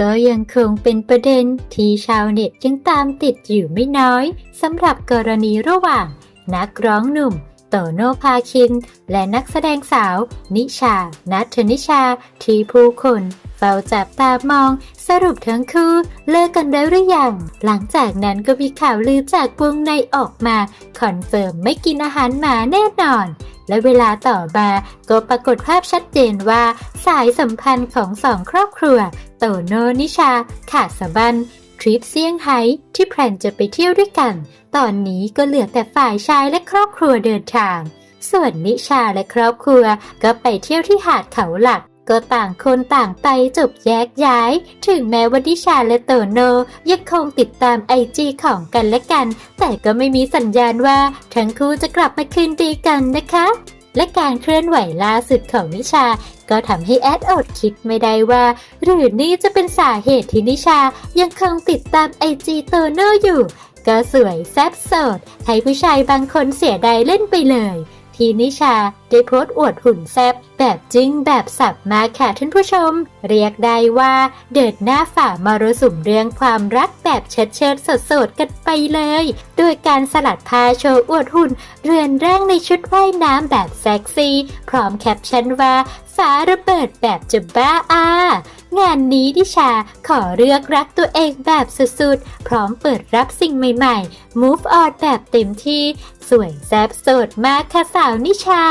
ก็ยังคงเป็นประเด็นที่ชาวเน็ตยังตามติดอยู่ไม่น้อยสำหรับกรณีระหว่าง นักร้องหนุ่ม โตโนภาคิน และนักแสดงสาว นิชา นัทนิชา ที่ผู้คนเฝ้าจับตามอง สรุปทั้งคู่เลิกกันแล้วหรือยัง หลังจากนั้นก็มีข่าวลือจากวงในออกมา คอนเฟิร์มไม่กินอาหารหมาแน่นอน และเวลาต่อมาก็ปรากฏภาพชัดเจนว่าสายสัมพันธ์ของสองครอบครัว โตโนนิชา ขาดสะบันทริปเซี่ยงไฮ้ที่แพลนจะไปเที่ยวด้วยกัน ตอนนี้ก็เหลือแต่ฝ่ายชายและครอบครัวเดินทาง ส่วนนิชาและครอบครัวก็ไปเที่ยวที่หาดเขาหลัก ก็ต่างคนต่างไปจบแยกย้าย ถึงแม้ว่านิชาและโตโนยังคงติดตามไอจีของกันและกัน แต่ก็ไม่มีสัญญาณว่า ทั้งคู่จะกลับมาคืนดีกันนะคะ และการเคลื่อนไหวล่าสุดของนิชา ก็ทำให้แอดอดคิดไม่ได้ว่า หรือนี่จะเป็นสาเหตุที่นิชายังคงติดตามไอจีโตโนอยู่ ก็สวยแซ่บโสด ให้ผู้ชายบางคนเสียดายเล่นไปเลย ที่นิชาได้โพสต์อวดหุ่นแซ่บ แบบจริงแบบสับมาค่ะท่านผู้ชม เรียกได้ว่าเดินหน้าฝ่ามรสุมเรื่องความรักแบบเชิดเชิดๆสดๆกันไปเลย โดยการสลัดผ้าโชว์อวดหุ่น เรือนร่างในชุดว่ายน้ำแบบเซ็กซี่ พร้อมแคปชั่นว่าฟ้าระเบิดแบบจะบ้าอา งานนี้ดิชาขอเลือกรักตัวเองแบบสุดๆ พร้อมเปิดรับสิ่งใหม่ๆ move on แบบเต็มที่ สวยแซ่บสดมากค่ะสาวนิชา